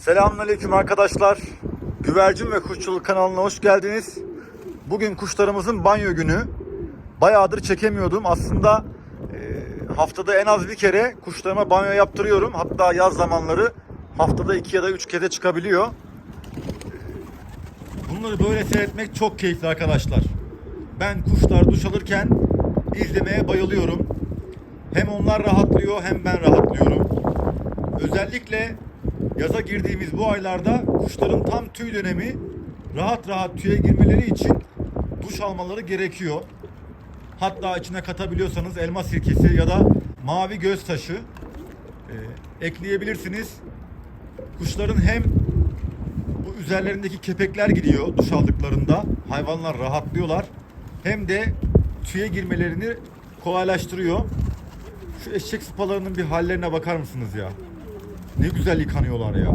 Selamünaleyküm arkadaşlar. Güvercin ve Kuşçuluk kanalına hoş geldiniz. Bugün kuşlarımızın banyo günü. Bayağıdır çekemiyordum. Aslında e, haftada en az bir kere kuşlarıma banyo yaptırıyorum. Hatta yaz zamanları haftada iki ya da üç kere çıkabiliyor. Bunları böyle seyretmek çok keyifli arkadaşlar. Ben kuşlar duş alırken izlemeye bayılıyorum. Hem onlar rahatlıyor hem ben rahatlıyorum. Özellikle yaza girdiğimiz bu aylarda kuşların tam tüy dönemi rahat rahat tüye girmeleri için duş almaları gerekiyor. Hatta içine katabiliyorsanız elma sirkesi ya da mavi göz taşı e, ekleyebilirsiniz. Kuşların hem bu üzerlerindeki kepekler gidiyor duş aldıklarında. Hayvanlar rahatlıyorlar. Hem de tüye girmelerini kolaylaştırıyor. Şu eşek sıpalarının bir hallerine bakar mısınız ya? Ne güzel yıkanıyorlar ya.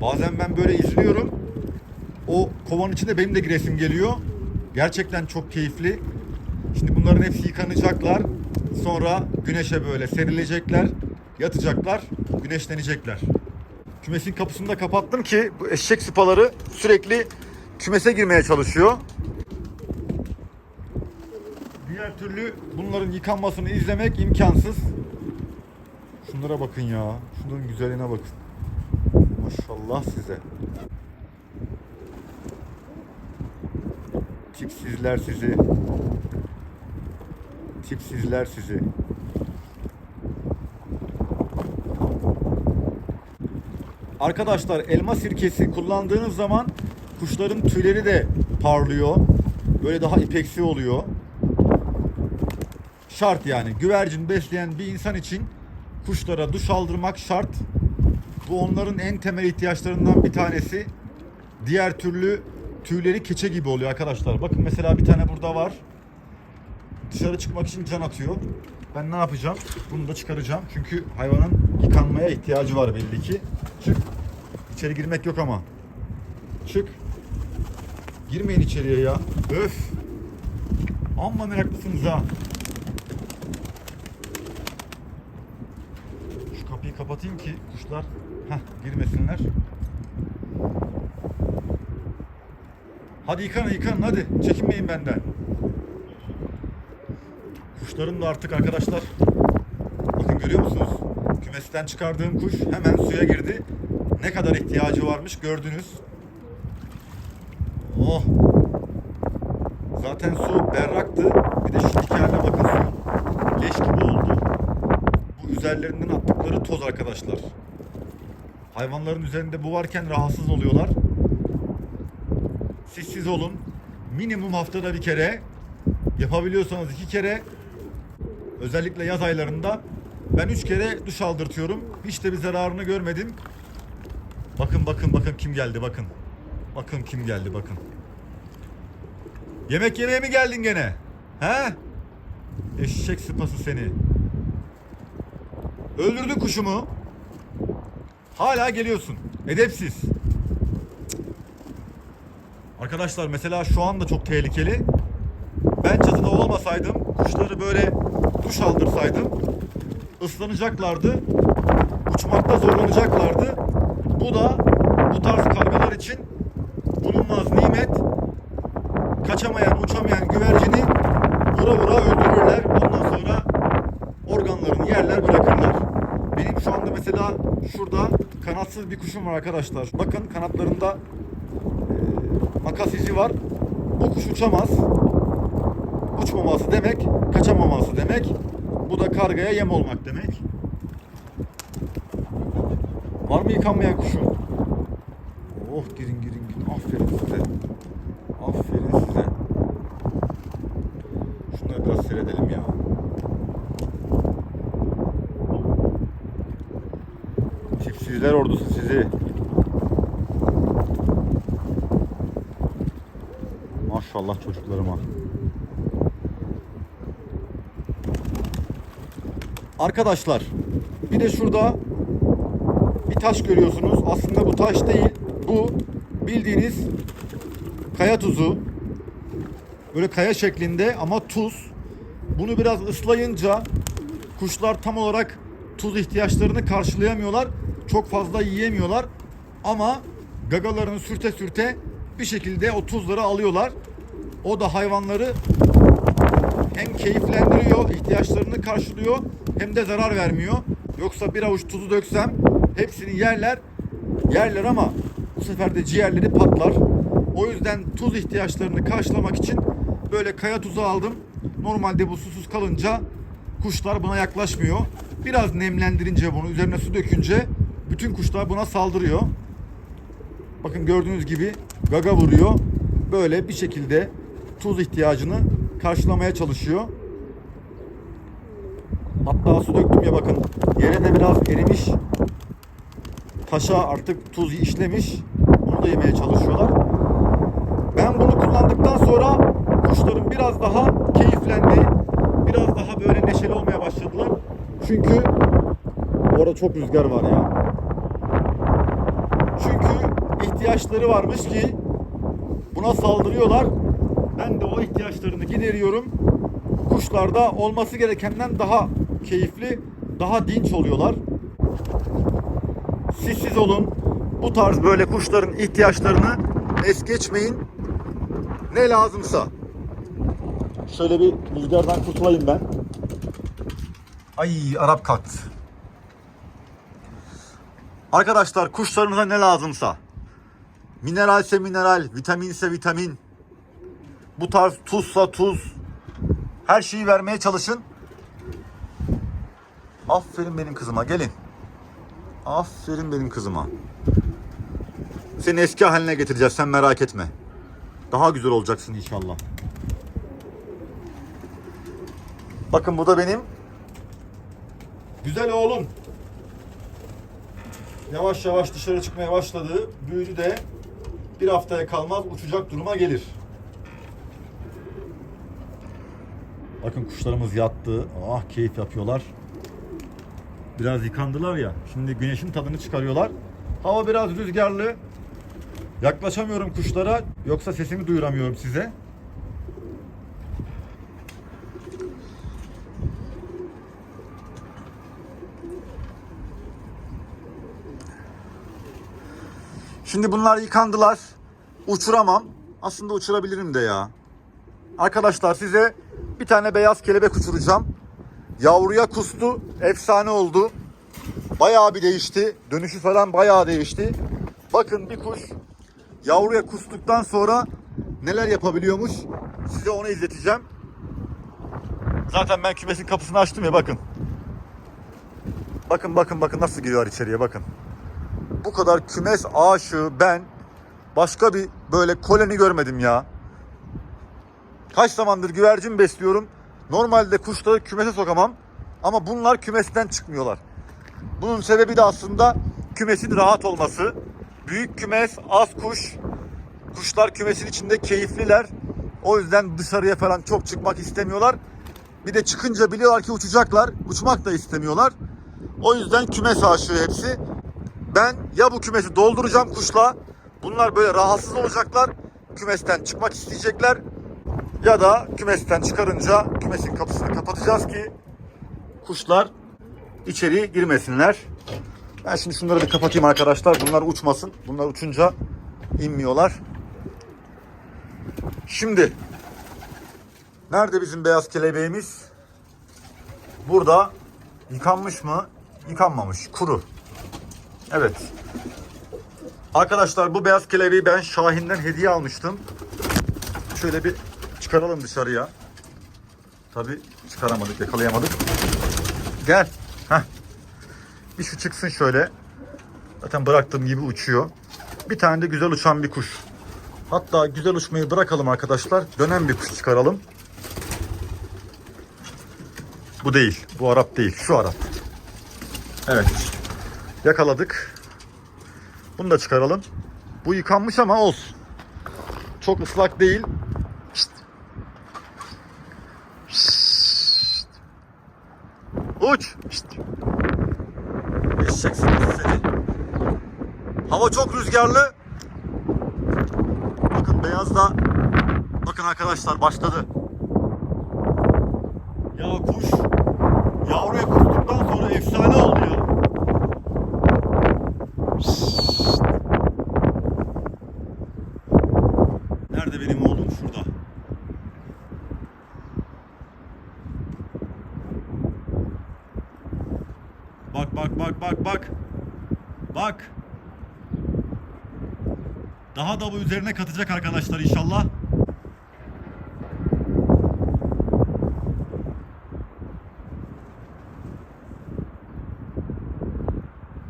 Bazen ben böyle izliyorum. O kovanın içinde benim de giresim geliyor. Gerçekten çok keyifli. Şimdi bunların hepsi yıkanacaklar. Sonra güneşe böyle serilecekler. Yatacaklar. Güneşlenecekler. Kümesin kapısını da kapattım ki bu eşek sıpaları sürekli kümese girmeye çalışıyor. Diğer türlü bunların yıkanmasını izlemek imkansız. Şunlara bakın ya. Şunların güzelliğine bakın. Maşallah size. Tipsizler sizi. Tipsizler sizi. Arkadaşlar elma sirkesi kullandığınız zaman kuşların tüyleri de parlıyor. Böyle daha ipeksi oluyor. Şart yani. Güvercin besleyen bir insan için kuşlara duş aldırmak şart. Bu onların en temel ihtiyaçlarından bir tanesi. Diğer türlü tüyleri keçe gibi oluyor arkadaşlar. Bakın mesela bir tane burada var. Dışarı çıkmak için can atıyor. Ben ne yapacağım? Bunu da çıkaracağım. Çünkü hayvanın yıkanmaya ihtiyacı var belli ki. Çık. İçeri girmek yok ama. Çık. Girmeyin içeriye ya. Öf. Amma meraklısınız ha. Şu kapıyı kapatayım ki kuşlar heh, girmesinler. Hadi yıkanın yıkanın hadi. Çekinmeyin benden. Kuşların da artık arkadaşlar bakın görüyor musunuz? Kümesten çıkardığım kuş hemen suya girdi. Ne kadar ihtiyacı varmış gördünüz. Oh. Zaten su berraktı. Bir de şu dikenle bakın su. Leş gibi oldu. Bu üzerlerinden attıkları toz arkadaşlar. Hayvanların üzerinde bu varken rahatsız oluyorlar. Siz siz olun. Minimum haftada bir kere yapabiliyorsanız iki kere özellikle yaz aylarında ben üç kere duş aldırtıyorum. Hiç de bir zararını görmedim. Bakın bakın bakın kim geldi bakın. Bakın kim geldi bakın. Yemek yemeye mi geldin gene? He? Eşek sıpası seni. Öldürdün kuşumu. Hala geliyorsun. Edepsiz. Arkadaşlar mesela şu anda çok tehlikeli. Ben çatıda olmasaydım, kuşları böyle duş aldırsaydım ıslanacaklardı. Uçmakta zorlanacaklardı. Bu da bu tarz kargalar için bulunmaz nimet. Kaçamayan, uçamayan güvercini vura vura öldürürler. Ondan sonra organlarını yerler bırakırlar. Benim şu anda mesela şurada kanatsız bir kuşum var arkadaşlar. Bakın kanatlarında e, makas izi var. Bu kuş uçamaz. Uçmaması demek, kaçamaması demek. Bu da kargaya yem olmak demek. Var mı yıkanmayan kuşun? Oh girin girin girin. Aferin size. Aferin size. Şunları biraz seyredelim ya. Çiftçiler ordusu sizi. Maşallah çocuklarıma. Arkadaşlar bir de şurada bir taş görüyorsunuz. Aslında bu taş değil. Bu bildiğiniz kaya tuzu. Böyle kaya şeklinde ama tuz. Bunu biraz ıslayınca kuşlar tam olarak tuz ihtiyaçlarını karşılayamıyorlar. Çok fazla yiyemiyorlar. Ama gagalarını sürte sürte bir şekilde o tuzları alıyorlar. O da hayvanları hem keyiflendiriyor, ihtiyaçlarını karşılıyor hem de zarar vermiyor. Yoksa bir avuç tuzu döksem hepsini yerler. Yerler ama bu sefer de ciğerleri patlar. O yüzden tuz ihtiyaçlarını karşılamak için böyle kaya tuzu aldım. Normalde bu susuz kalınca kuşlar buna yaklaşmıyor. Biraz nemlendirince bunu üzerine su dökünce bütün kuşlar buna saldırıyor. Bakın gördüğünüz gibi gaga vuruyor. Böyle bir şekilde tuz ihtiyacını karşılamaya çalışıyor. Hatta su döktüm ya bakın yere de biraz erimiş. Taşa artık tuz işlemiş. Onu da yemeye çalışıyorlar. Ben bunu kullandıktan sonra kuşlarım biraz daha keyiflendi. Biraz daha böyle neşeli olmaya başladılar. Çünkü orada çok rüzgar var ya. Çünkü ihtiyaçları varmış ki buna saldırıyorlar. Ben de o ihtiyaçlarını gideriyorum. Kuşlar da olması gerekenden daha keyifli, daha dinç oluyorlar. Siz siz olun. Bu tarz böyle kuşların ihtiyaçlarını es geçmeyin. Ne lazımsa. Şöyle bir rüzgardan kurtulayım ben. Ay Arap kalktı. Arkadaşlar kuşlarınıza ne lazımsa. Mineralse mineral, vitaminse vitamin. Bu tarz tuzsa tuz. Her şeyi vermeye çalışın. Aferin benim kızıma gelin. Aferin benim kızıma. Seni eski haline getireceğiz sen merak etme. Daha güzel olacaksın inşallah. Bakın bu da benim güzel oğlum. Yavaş yavaş dışarı çıkmaya başladı. Büyüdü de bir haftaya kalmaz uçacak duruma gelir. Bakın kuşlarımız yattı. Ah keyif yapıyorlar. Biraz yıkandılar ya. Şimdi güneşin tadını çıkarıyorlar. Hava biraz rüzgarlı. Yaklaşamıyorum kuşlara. Yoksa sesimi duyuramıyorum size. Şimdi bunlar yıkandılar. Uçuramam. Aslında uçurabilirim de ya. Arkadaşlar size bir tane beyaz kelebek uçuracağım. Yavruya kustu. Efsane oldu. Bayağı bir değişti. Dönüşü falan bayağı değişti. Bakın bir kuş yavruya kustuktan sonra neler yapabiliyormuş. Size onu izleteceğim. Zaten ben kümesin kapısını açtım ya bakın. Bakın bakın bakın nasıl giriyor içeriye bakın. Bu kadar kümes aşığı ben başka bir böyle koloni görmedim ya. Kaç zamandır güvercin besliyorum. Normalde kuşları kümese sokamam. Ama bunlar kümesten çıkmıyorlar. Bunun sebebi de aslında kümesin rahat olması. Büyük kümes, az kuş. Kuşlar kümesin içinde keyifliler. O yüzden dışarıya falan çok çıkmak istemiyorlar. Bir de çıkınca biliyorlar ki uçacaklar. Uçmak da istemiyorlar. O yüzden kümes aşığı hepsi. Ben ya bu kümesi dolduracağım kuşla. Bunlar böyle rahatsız olacaklar. Kümesten çıkmak isteyecekler. Ya da kümesten çıkarınca kümesin kapısını kapatacağız ki kuşlar içeri girmesinler. Ben şimdi şunları bir kapatayım arkadaşlar. Bunlar uçmasın. Bunlar uçunca inmiyorlar. Şimdi nerede bizim beyaz kelebeğimiz? Burada yıkanmış mı? Yıkanmamış. Kuru. Evet. Arkadaşlar bu beyaz kelebeği ben Şahin'den hediye almıştım. Şöyle bir çıkaralım dışarıya. Tabi çıkaramadık, yakalayamadık. Gel. Heh. Bir şu çıksın şöyle. Zaten bıraktığım gibi uçuyor. Bir tane de güzel uçan bir kuş. Hatta güzel uçmayı bırakalım arkadaşlar. Dönen bir kuş çıkaralım. Bu değil. Bu Arap değil. Şu Arap. Evet. Yakaladık. Bunu da çıkaralım. Bu yıkanmış ama olsun. Çok ıslak değil. Şşt. Şşt. Uç. Şşt. Eşeksiniz seni. Hava çok rüzgarlı. Bakın beyaz da bakın arkadaşlar başladı. Ya kuş yavruya kustuktan sonra efsane oldu ya. Şşt. bak bak. Bak. Daha da bu üzerine katacak arkadaşlar inşallah.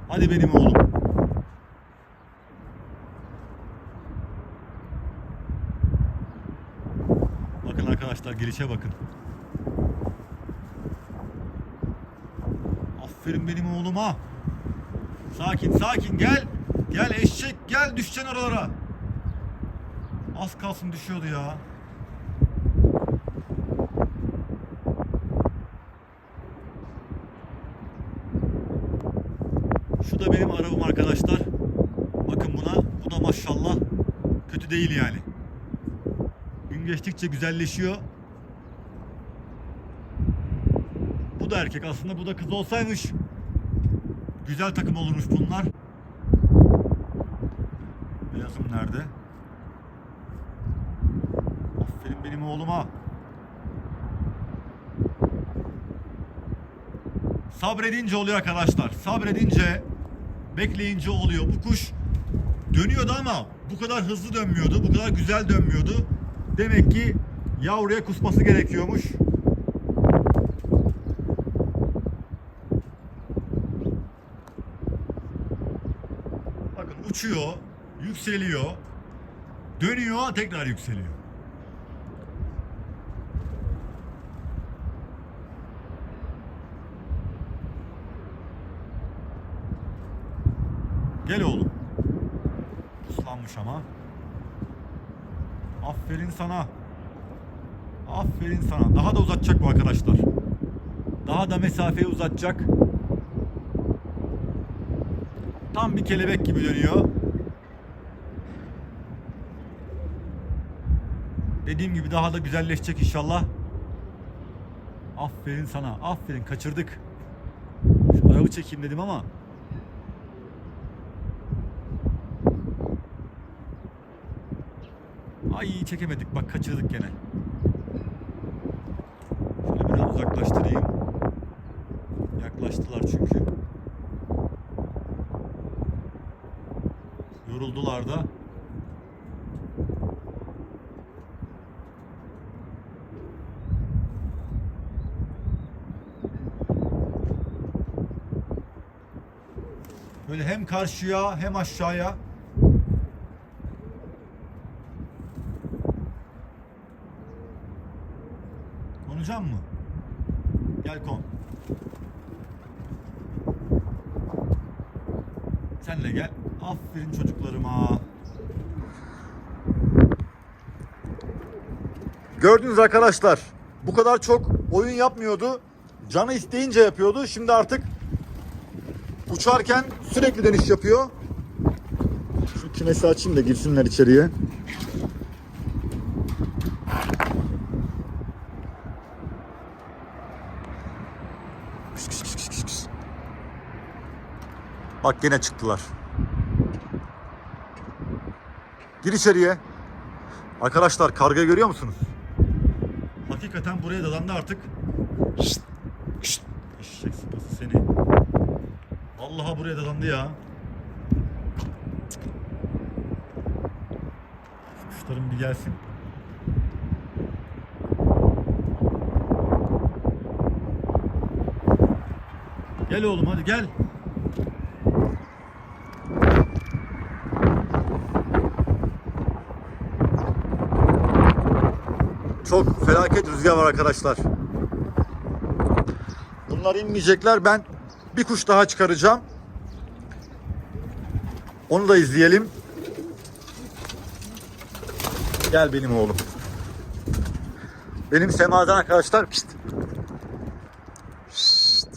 Hadi benim oğlum. Bakın arkadaşlar gelişe bakın. Aferin benim oğluma. Sakin sakin gel. Gel eşek gel düşeceksin oralara. Az kalsın düşüyordu ya. Şu da benim arabam arkadaşlar. Bakın buna. Bu da maşallah kötü değil yani. Gün geçtikçe güzelleşiyor. Bu da erkek aslında. Bu da kız olsaymış. Güzel takım olurmuş bunlar. Beyazım nerede? Aferin oğluma. Sabredince oluyor arkadaşlar. Sabredince, bekleyince oluyor. Bu kuş dönüyordu ama bu kadar hızlı dönmüyordu. Bu kadar güzel dönmüyordu. Demek ki yavruya kusması gerekiyormuş. Bakın uçuyor, yükseliyor, dönüyor, tekrar yükseliyor. Gel oğlum. Islanmış ama. Aferin sana. Aferin sana. Daha da uzatacak bu arkadaşlar. Daha da mesafeyi uzatacak. Tam bir kelebek gibi dönüyor. Dediğim gibi daha da güzelleşecek inşallah. Aferin sana. Aferin. Kaçırdık. Şu arabı çekeyim dedim ama Ay çekemedik bak kaçırdık gene. Şöyle biraz uzaklaştırayım. Yaklaştılar çünkü. Yoruldular da. Böyle hem karşıya hem aşağıya Konacağım mı? Gel kon. Sen de gel. Aferin çocuklarıma. Gördünüz arkadaşlar. Bu kadar çok oyun yapmıyordu. Canı isteyince yapıyordu. Şimdi artık uçarken sürekli dönüş yapıyor. Şu kümesi açayım da girsinler içeriye. Bak gene çıktılar. Gir içeriye. Arkadaşlar karga görüyor musunuz? Hakikaten buraya dadandı artık. Şşt, şşt. Eşek sıpası seni. Vallahi buraya dadandı ya. Kuşlarım bir gelsin. Gel oğlum hadi gel. Çok felaket rüzgar var arkadaşlar. Bunlar inmeyecekler. Ben bir kuş daha çıkaracağım. Onu da izleyelim. Gel benim oğlum. Benim semadan arkadaşlar. Pişt. Pişt.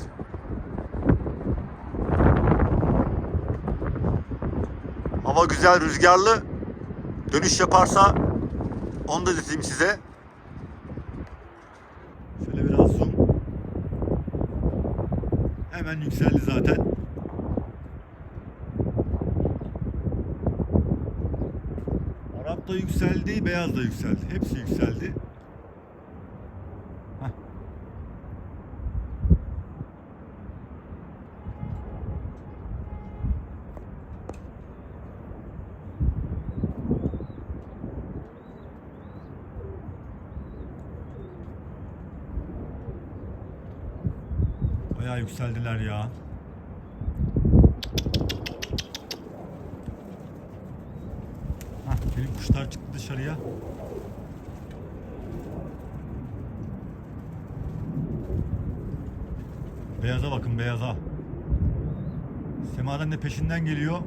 Hava güzel rüzgarlı. Dönüş yaparsa onu da izleteyim size. Şöyle biraz zoom. Hemen yükseldi zaten. Arap da yükseldi, beyaz da yükseldi. Hepsi yükseldi. Yükseldiler ya. Hah, benim kuşlar çıktı dışarıya. Beyaza bakın beyaza. Semadan da peşinden geliyor.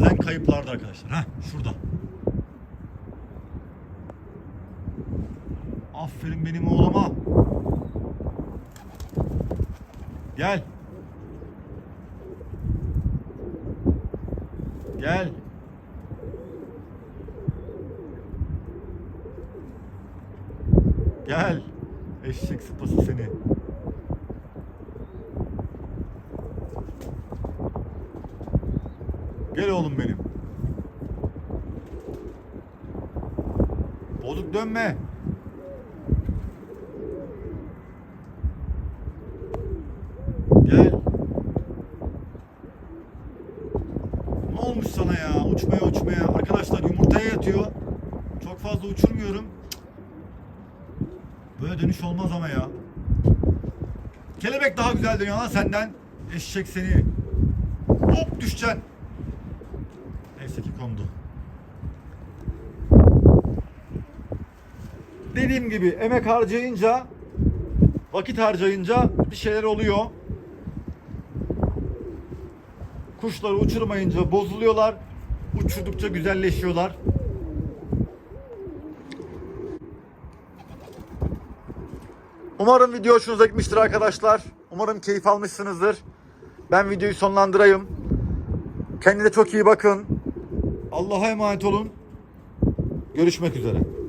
Benim semazen kayıplardı arkadaşlar. Heh, şurada. Aferin benim oğluma. Gel. Gel. Eşek sıpası seni. Gel oğlum benim. Bozuk dönme. Gel. Ne olmuş sana ya? Uçmaya uçmaya. Arkadaşlar yumurtaya yatıyor. Çok fazla uçurmuyorum. Böyle dönüş olmaz ama ya. Kelebek daha güzel dönüyor lan senden. Eşek seni. Hop düşeceksin. Neyse ki kondu. Dediğim gibi emek harcayınca vakit harcayınca bir şeyler oluyor. Kuşları uçurmayınca bozuluyorlar. Uçurdukça güzelleşiyorlar. Umarım video hoşunuza gitmiştir arkadaşlar. Umarım keyif almışsınızdır. Ben videoyu sonlandırayım. Kendinize çok iyi bakın. Allah'a emanet olun. Görüşmek üzere.